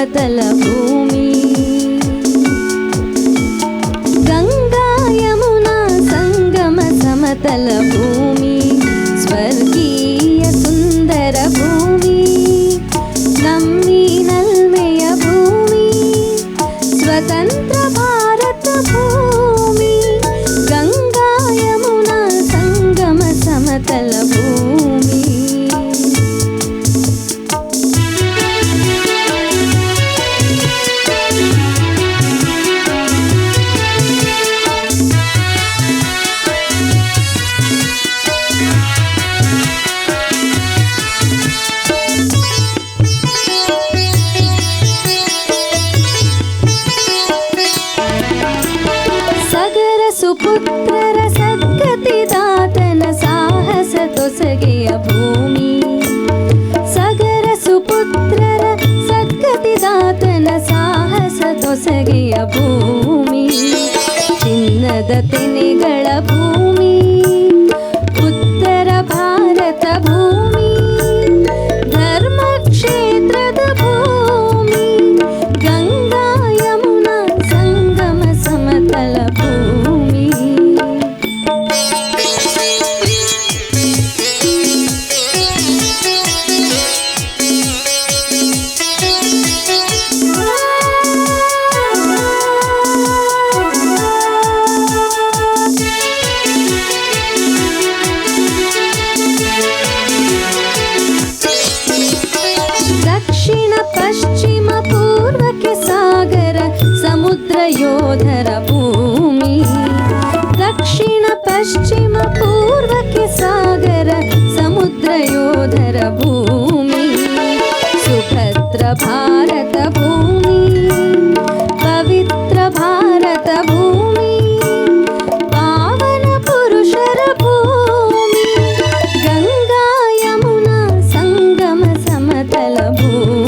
దేవతల భూమి. గంగా యమున సంగమ సమతల భూమి. सुपुत्ररसद्गतिदातन साहस तोसगेय भूमि सगर सुपुत्र सखति साहस तोसगेय भूमि योधर भूमि दक्षिण पश्चिम पूर्वके सागर समुद्रयोधर भूमि सुभद्र भारत भूमि पवित्र भारत भूमि पावनपुरुषर भूमि गङ्गायमुना सङ्गम समतल भूमि